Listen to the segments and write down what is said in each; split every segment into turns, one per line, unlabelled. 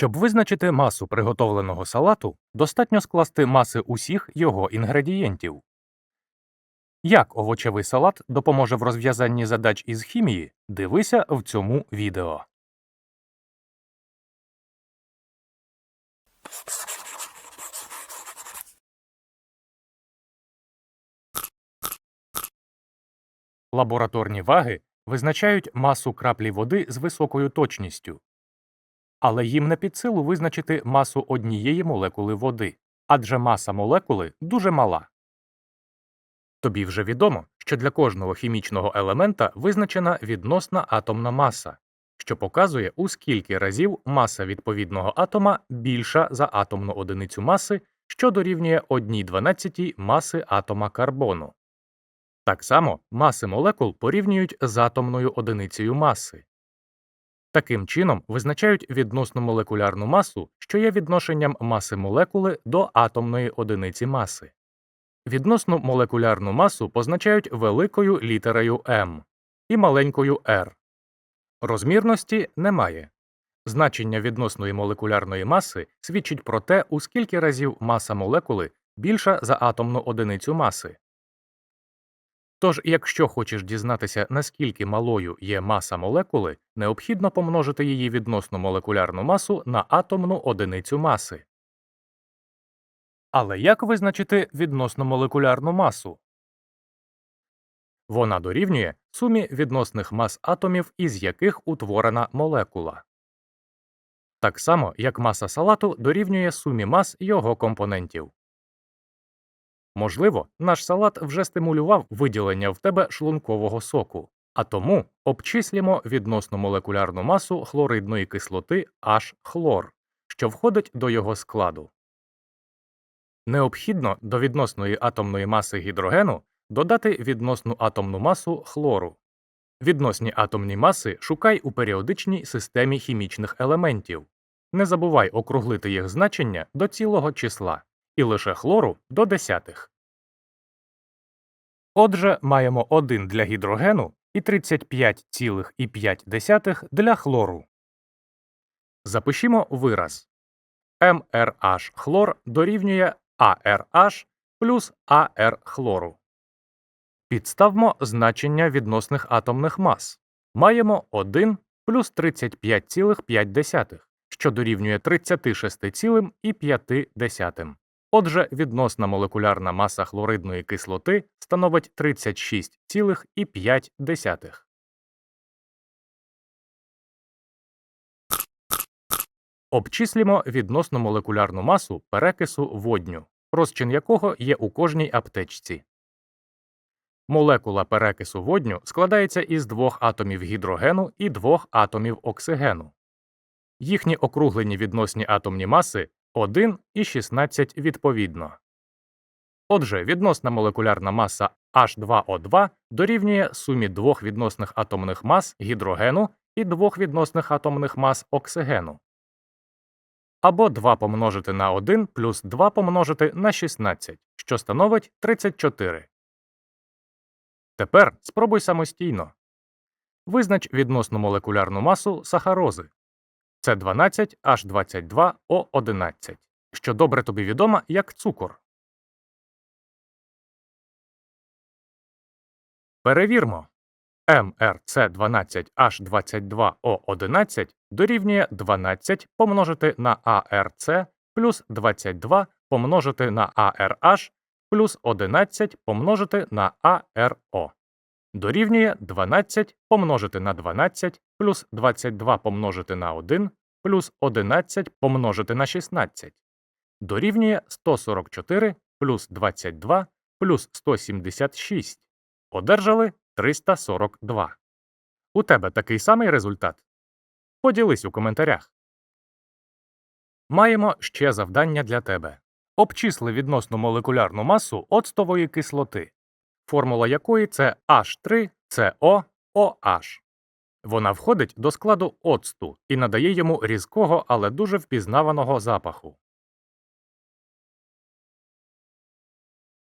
Щоб визначити масу приготовленого салату, достатньо скласти маси усіх його інгредієнтів. Як овочевий салат допоможе в розв'язанні задач із хімії, дивися в цьому відео. Лабораторні ваги визначають масу краплі води з високою точністю, але їм не під силу визначити масу однієї молекули води, адже маса молекули дуже мала. Тобі вже відомо, що для кожного хімічного елемента визначена відносна атомна маса, що показує, у скільки разів маса відповідного атома більша за атомну одиницю маси, що дорівнює 1,12 маси атома карбону. Так само маси молекул порівнюють з атомною одиницею маси. Таким чином визначають відносну молекулярну масу, що є відношенням маси молекули до атомної одиниці маси. Відносну молекулярну масу позначають великою літерою М і маленькою r. Розмірності немає. Значення відносної молекулярної маси свідчить про те, у скільки разів маса молекули більша за атомну одиницю маси. Тож, якщо хочеш дізнатися, наскільки малою є маса молекули, необхідно помножити її відносну молекулярну масу на атомну одиницю маси. Але як визначити відносну молекулярну масу? Вона дорівнює сумі відносних мас атомів, із яких утворена молекула. Так само, як маса салату дорівнює сумі мас його компонентів. Можливо, наш салат вже стимулював виділення в тебе шлункового соку, а тому обчислімо відносну молекулярну масу хлоридної кислоти H-хлор, що входить до його складу. Необхідно до відносної атомної маси гідрогену додати відносну атомну масу хлору. Відносні атомні маси шукай у періодичній системі хімічних елементів. Не забувай округлити їх значення до цілого числа і лише хлору до десятих. Отже, маємо 1 для гідрогену і 35,5 для хлору. Запишімо вираз. МРH хлор дорівнює ARH плюс AR хлору. Підставмо значення відносних атомних мас. Маємо 1 плюс 35,5, що дорівнює 36,5. Отже, відносна молекулярна маса хлоридної кислоти становить 36,5. Обчислімо відносну молекулярну масу перекису водню, розчин якого є у кожній аптечці. Молекула перекису водню складається із двох атомів гідрогену і двох атомів оксигену. Їхні округлені відносні атомні маси 1 і 16 відповідно. Отже, відносна молекулярна маса H2O2 дорівнює сумі двох відносних атомних мас гідрогену і двох відносних атомних мас оксигену. Або 2 помножити на 1 плюс 2 помножити на 16, що становить 34. Тепер спробуй самостійно. Визнач відносну молекулярну масу сахарози. Це 12 H22 O11, що добре тобі відома як цукор. Перевірмо. МРЦ12H22O11 дорівнює 12 помножити на АРЦ плюс 22 помножити на ARH плюс 11 помножити на АРО. Дорівнює 12 помножити на 12 плюс 22 помножити на 1 плюс 11 помножити на 16. Дорівнює 144 плюс 22 плюс 176. Одержали 342. У тебе такий самий результат? Поділись у коментарях. Маємо ще завдання для тебе. Обчисли відносну молекулярну масу оцтової кислоти, формула якої це H3COOH. Вона входить до складу оцту і надає йому різкого, але дуже впізнаваного запаху.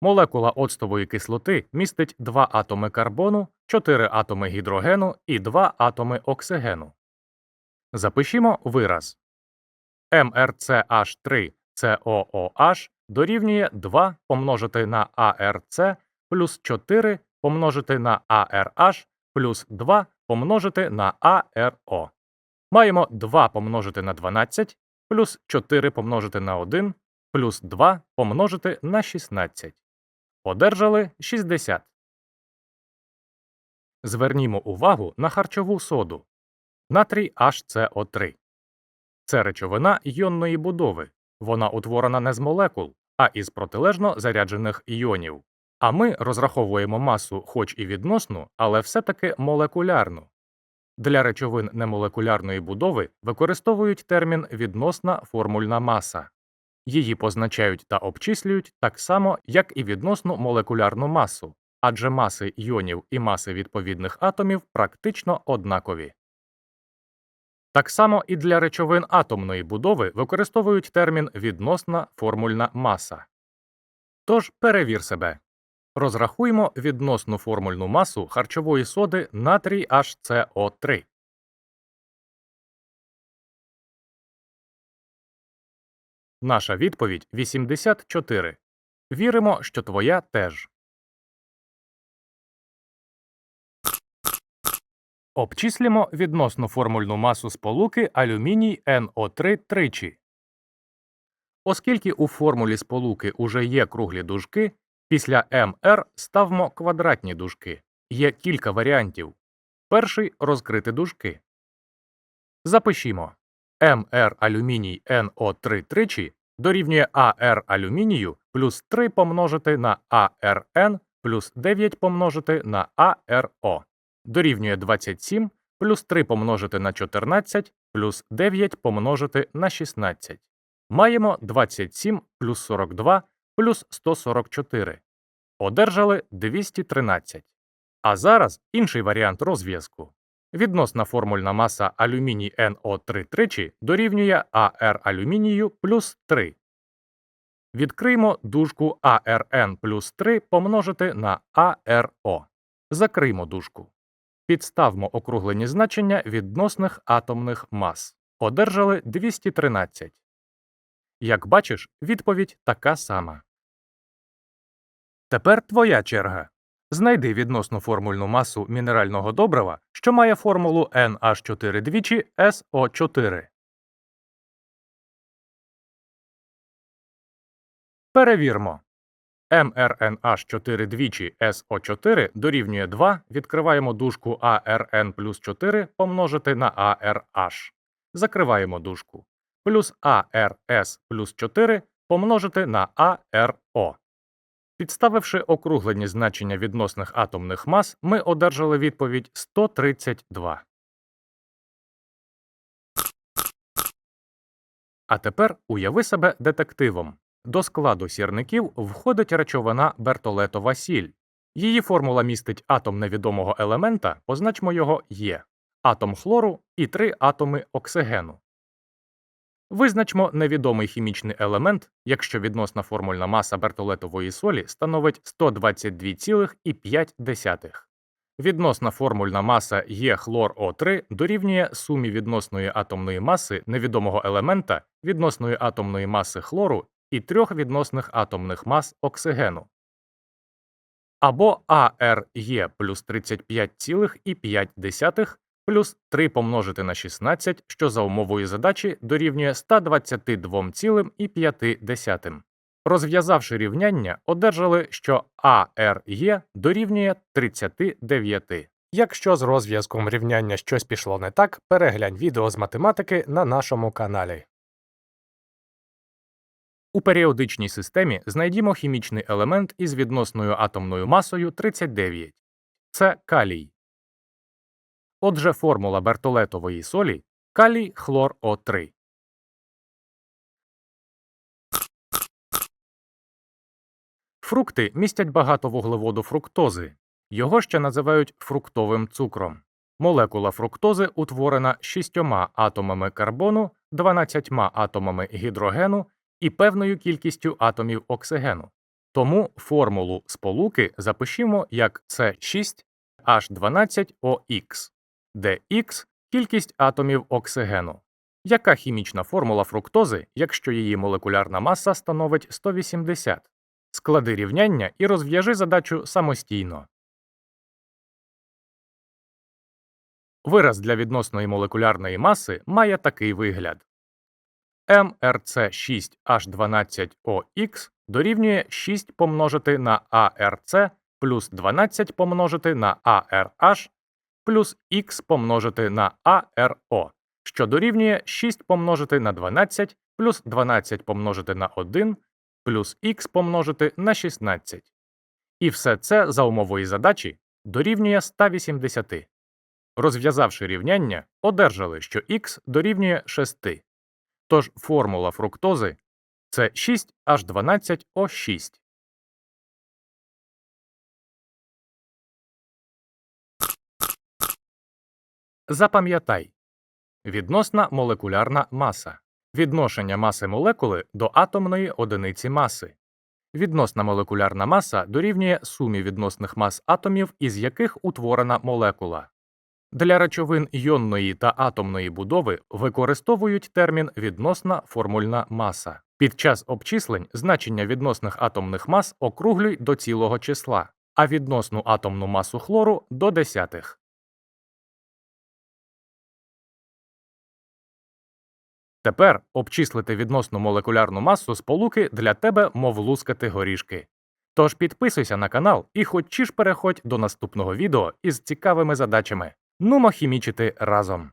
Молекула оцтової кислоти містить 2 атоми карбону, 4 атоми гідрогену і 2 атоми оксигену. Запишімо вираз. МРЦH3COOH дорівнює 2 помножити на АРЦ плюс 4 помножити на ARH плюс 2 помножити на ARO. Маємо 2 помножити на 12 плюс 4 помножити на 1 плюс 2 помножити на 16. Одержали 60. Звернімо увагу на харчову соду. Натрій HCO3. Це речовина іонної будови. Вона утворена не з молекул, а із протилежно заряджених іонів. А ми розраховуємо масу хоч і відносну, але все-таки молекулярну. Для речовин немолекулярної будови використовують термін відносна формульна маса. Її позначають та обчислюють так само, як і відносну молекулярну масу, адже маси іонів і маси відповідних атомів практично однакові. Так само і для речовин атомної будови використовують термін відносна формульна маса. Тож перевір себе. Розрахуємо відносну формульну масу харчової соди натрій HCO3. Наша відповідь 84. Віримо, що твоя теж. Обчислімо відносну формульну масу сполуки алюміній NO3 тричі. Оскільки у формулі сполуки уже є круглі дужки, після МР ставмо квадратні дужки. Є кілька варіантів. Перший розкрити дужки. Запишімо. МР алюміній NO3 тричі дорівнює АР алюмінію плюс 3 помножити на АРН плюс 9 помножити на АРО дорівнює 27 плюс 3 помножити на 14 плюс 9 помножити на 16. Маємо 27 плюс 42 плюс 144. Одержали 213. А зараз інший варіант розв'язку. Відносна формульна маса алюміній NO3 тричі дорівнює АР алюмінію плюс 3. Відкриємо дужку АРН плюс 3 помножити на АРО. Закриймо дужку. Підставмо округлені значення відносних атомних мас. Одержали 213. Як бачиш, відповідь така сама. Тепер твоя черга. Знайди відносну формульну масу мінерального добрива, що має формулу NH4 двічі SO4. Перевірмо. mRNH4 двічі SO4 дорівнює 2, відкриваємо дужку ARN плюс 4 помножити на ARH. Закриваємо дужку. Плюс ARS плюс 4 помножити на ARO. Підставивши округлені значення відносних атомних мас, ми одержали відповідь 132. А тепер уяви себе детективом. До складу сірників входить речовина бертолетова сіль. Її формула містить атом невідомого елемента, позначмо його Є, атом хлору і три атоми оксигену. Визначмо невідомий хімічний елемент, якщо відносна формульна маса бертолетової солі становить 122,5. Відносна формульна маса Є хлор О3 дорівнює сумі відносної атомної маси невідомого елемента, відносної атомної маси хлору і трьох відносних атомних мас оксигену. Або АРЄ плюс 35,5 плюс 3 помножити на 16, що за умовою задачі дорівнює 122,5. Розв'язавши рівняння, одержали, що АРЄ дорівнює 39. Якщо з розв'язком рівняння щось пішло не так, переглянь відео з математики на нашому каналі. У періодичній системі знайдімо хімічний елемент із відносною атомною масою 39. Це калій. Отже, формула бертолетової солі калій хлор О3. Фрукти містять багато вуглеводу фруктози. Його ще називають фруктовим цукром. Молекула фруктози утворена шістьома атомами карбону, 12 атомами гідрогену і певною кількістю атомів оксигену. Тому формулу сполуки запишімо як С6H12OX, де Х кількість атомів оксигену. Яка хімічна формула фруктози, якщо її молекулярна маса становить 180? Склади рівняння і розв'яжи задачу самостійно. Вираз для відносної молекулярної маси має такий вигляд. МРЦ6H12OX дорівнює 6 помножити на АРЦ плюс 12 помножити на ARH плюс Х помножити на АРО, що дорівнює 6 помножити на 12 плюс 12 помножити на 1 плюс Х помножити на 16. І все це за умовою задачі дорівнює 180. Розв'язавши рівняння, одержали, що х дорівнює 6. Тож формула фруктози це 6H12O6. Запам'ятай. Відносна молекулярна маса. Відношення маси молекули до атомної одиниці маси. Відносна молекулярна маса дорівнює сумі відносних мас атомів, із яких утворена молекула. Для речовин іонної та атомної будови використовують термін відносна формульна маса. Під час обчислень значення відносних атомних мас округлюй до цілого числа, а відносну атомну масу хлору до десятих. Тепер обчислити відносну молекулярну масу сполуки для тебе мов лускати горішки. Тож підписуйся на канал і хоч переходь до наступного відео із цікавими задачами. Нумо хімічити разом.